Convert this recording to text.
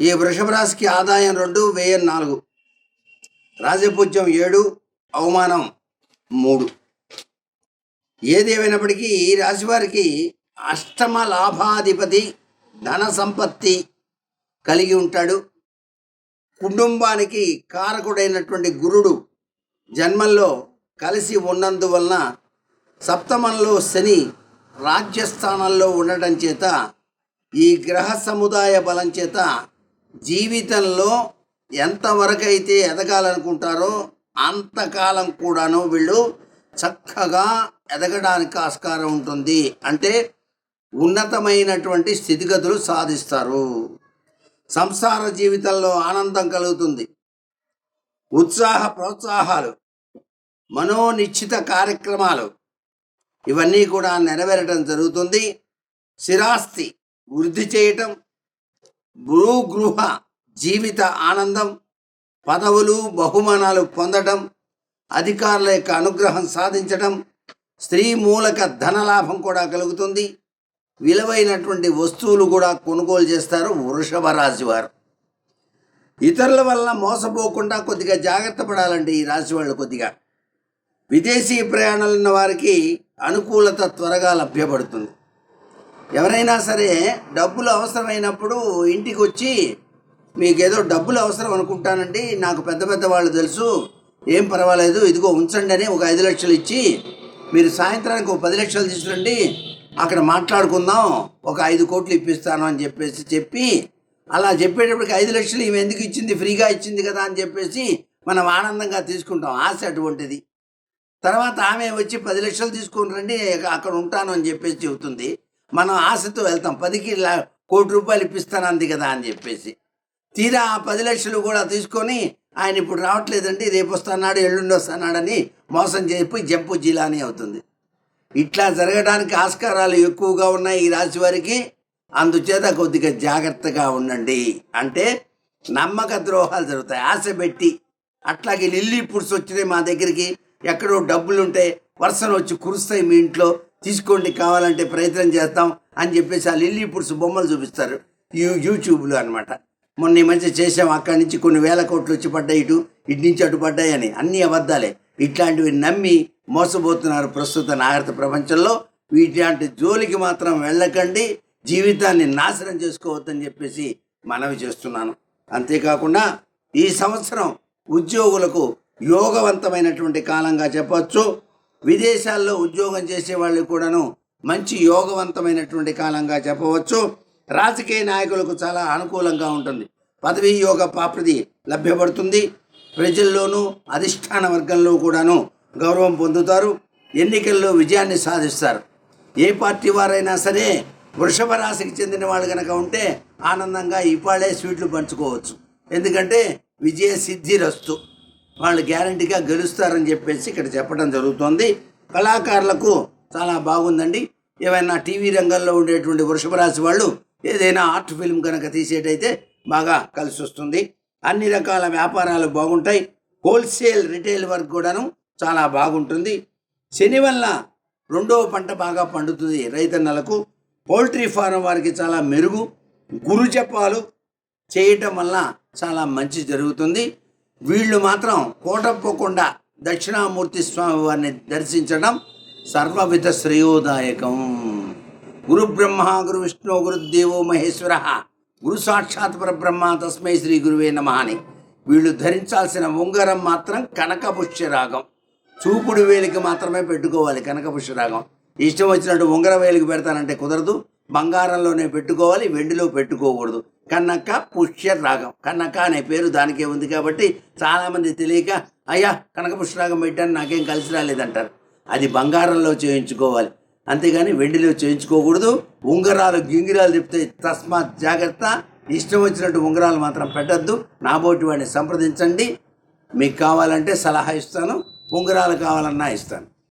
ఈ వృషభ రాశికి ఆదాయం రెండు వెయ్యి నాలుగు. రాజపూజ్యం ఏడు అవమానం మూడు. ఏదేమైనప్పటికీ ఈ రాశి వారికి అష్టమ లాభాధిపతి ధన సంపత్తి కలిగి ఉంటాడు. కుటుంబానికి కారకుడైనటువంటి గురుడు జన్మంలో కలిసి ఉన్నందువలన సప్తమంలో శని రాజ్యస్థానంలో ఉండటం చేత ఈ గ్రహ సముదాయ బలం చేత జీవితంలో ఎంతవరకైతే ఎదగాలనుకుంటారో అంతకాలం కూడాను వీళ్ళు చక్కగా ఎదగడానికి ఆస్కారం ఉంటుంది. అంటే ఉన్నతమైనటువంటి స్థితిగతులు సాధిస్తారు. సంసార జీవితంలో ఆనందం కలుగుతుంది. ఉత్సాహ ప్రోత్సాహాలు మనోనిశ్చిత కార్యక్రమాలు ఇవన్నీ కూడా నెరవేరటం జరుగుతుంది. స్థిరాస్తి వృద్ధి చేయటం భూగృహ జీవిత ఆనందం పదవులు బహుమానాలు పొందడం అధికారుల యొక్క అనుగ్రహం సాధించడం స్త్రీ మూలక ధనలాభం కూడా కలుగుతుంది. విలువైనటువంటి వస్తువులు కూడా కొనుగోలు చేస్తారు వృషభ రాశి వారు. ఇతరుల వల్ల మోసపోకుండా కొద్దిగా జాగ్రత్త పడాలండి ఈ రాశి వాళ్ళు కొద్దిగా. విదేశీ ప్రయాణాలున్న వారికి అనుకూలత త్వరగా లభ్యపడుతుంది. ఎవరైనా సరే డబ్బులు అవసరమైనప్పుడు ఇంటికి వచ్చి మీకు ఏదో డబ్బులు అవసరం అనుకుంటానండి. నాకు పెద్ద పెద్ద వాళ్ళు తెలుసు. ఏం పర్వాలేదు ఇదిగో ఉంచండి అని ఒక ఐదు లక్షలు ఇచ్చి మీరు సాయంత్రానికి ఒక పది లక్షలు తీసుకురండి. అక్కడ మాట్లాడుకుందాం ఒక ఐదు కోట్లు ఇప్పిస్తాను అని చెప్పేసి చెప్పి అలా చెప్పేటప్పటికి ఐదు లక్షలు ఈమె ఎందుకు ఇచ్చింది? ఫ్రీగా ఇచ్చింది కదా అని చెప్పేసి మనం ఆనందంగా తీసుకుంటాం. ఆశ అటువంటిది. తర్వాత ఆమె వచ్చి పది లక్షలు తీసుకుని రండి అక్కడ ఉంటాను అని చెప్పేసి చెబుతుంది. మనం ఆశతో వెళ్తాం. పదికి కోటి రూపాయలు ఇప్పిస్తాను అంది కదా అని చెప్పేసి. తీరా ఆ పది లక్షలు కూడా తీసుకొని ఆయన ఇప్పుడు రావట్లేదండి రేపు వస్తున్నాడు ఎల్లుండి వస్తున్నాడని మోసం చెప్పి జంపు జిలానీ అవుతుంది. ఇట్లా జరగడానికి ఆస్కారాలు ఎక్కువగా ఉన్నాయి ఈ రాశి వారికి. అందుచేత కొద్దిగా జాగ్రత్తగా ఉండండి. అంటే నమ్మక ద్రోహాలు జరుగుతాయి. ఆశ పెట్టి అట్లాగే లిల్లీ పుడ్స్ వచ్చినాయి మా దగ్గరికి. ఎక్కడో డబ్బులుంటే వర్షం వచ్చి కురుస్తాయి మీ ఇంట్లో. తీసుకోండి కావాలంటే ప్రయత్నం చేస్తాం అని చెప్పేసి ఆ లిల్లీ పురుషు బొమ్మలు చూపిస్తారు. యూ యూట్యూబ్లో అనమాట మొన్న ఈ మధ్య చేసాం అక్కడి నుంచి కొన్ని వేల కోట్లు వచ్చి పడ్డాయి ఇటు ఇటు నుంచి అటు పడ్డాయని అని. అన్ని అబద్ధాలే. ఇట్లాంటివి నమ్మి మోసపోతున్నారు ప్రస్తుత నాగరిక ప్రపంచంలో. వీటి జోలికి మాత్రం వెళ్ళకండి జీవితాన్ని నాశనం చేసుకోవద్దని చెప్పేసి మనవి చేస్తున్నాను. అంతేకాకుండా ఈ సంవత్సరం ఉద్యోగులకు యోగవంతమైనటువంటి కాలంగా చెప్పవచ్చు విదేశాల్లో ఉద్యోగం చేసే వాళ్ళు కూడాను మంచి యోగవంతమైనటువంటి కాలంగా చెప్పవచ్చు. రాజకీయ నాయకులకు చాలా అనుకూలంగా ఉంటుంది. పదవీ యోగ పాప్రది లభ్యపడుతుంది. ప్రజల్లోనూ అధిష్టాన వర్గంలో కూడాను గౌరవం పొందుతారు. ఎన్నికల్లో విజయాన్ని సాధిస్తారు. ఏ పార్టీ వారైనా సరే వృషభ రాశికి చెందిన వాళ్ళు కనుక ఉంటే ఆనందంగా ఇవాళే స్వీట్లు పంచుకోవచ్చు. ఎందుకంటే విజయ సిద్ధిరస్తు. వాళ్ళు గ్యారంటీగా గెలుస్తారని చెప్పేసి ఇక్కడ చెప్పడం జరుగుతోంది. కళాకారులకు చాలా బాగుందండి. ఏమైనా టీవీ రంగంలో ఉండేటువంటి వృషభ రాశి వాళ్ళు ఏదైనా ఆర్ట్ ఫిల్మ్ కనుక తీసేటైతే బాగా కలిసి వస్తుంది. అన్ని రకాల వ్యాపారాలు బాగుంటాయి. హోల్సేల్ రిటైల్ వర్క్ కూడాను చాలా బాగుంటుంది. శని వల్ల రెండవ పంట బాగా పండుతుంది రైతన్నలకు. పౌల్ట్రీ ఫారం వారికి చాలా మెరుగు. గురు జపాలు చేయటం వల్ల చాలా మంచి జరుగుతుంది. వీళ్ళు మాత్రం కోటప్పకుండా దక్షిణామూర్తి స్వామి వారిని దర్శించడం సర్వవిధ శ్రేయోదాయకం. గురు బ్రహ్మ గురు విష్ణు గురుదేవో మహేశ్వర గురు సాక్షాత్ పరబ్రహ్మ తస్మై శ్రీ గురువే నమ అని. వీళ్ళు ధరించాల్సిన ఉంగరం మాత్రం కనకపుష్య రాగం. చూపుడు వేలికి మాత్రమే పెట్టుకోవాలి కనకపుష్య రాగం. ఇష్టం వచ్చినట్టు ఉంగర వేలికి పెడతానంటే కుదరదు. బంగారంలోనే పెట్టుకోవాలి వెండిలో పెట్టుకోకూడదు. కన్నక్క పుష్య రాగం కన్నక్క అనే పేరు దానికే ఉంది కాబట్టి చాలామంది తెలియక అయ్యా కనక పుష్యరాగం పెట్టాను నాకేం కలిసి రాలేదంటారు. అది బంగారంలో చేయించుకోవాలి. అంతేగాని వెండిలో చేయించుకోకూడదు. ఉంగరాలు గింగిరాలు చెప్తే తస్మాత్ జాగ్రత్త. ఇష్టం వచ్చినట్టు ఉంగరాలు మాత్రం పెట్టద్దు. నాబోటి వాడిని సంప్రదించండి. మీకు కావాలంటే సలహా ఇస్తాను. ఉంగరాలు కావాలన్నా ఇస్తాను.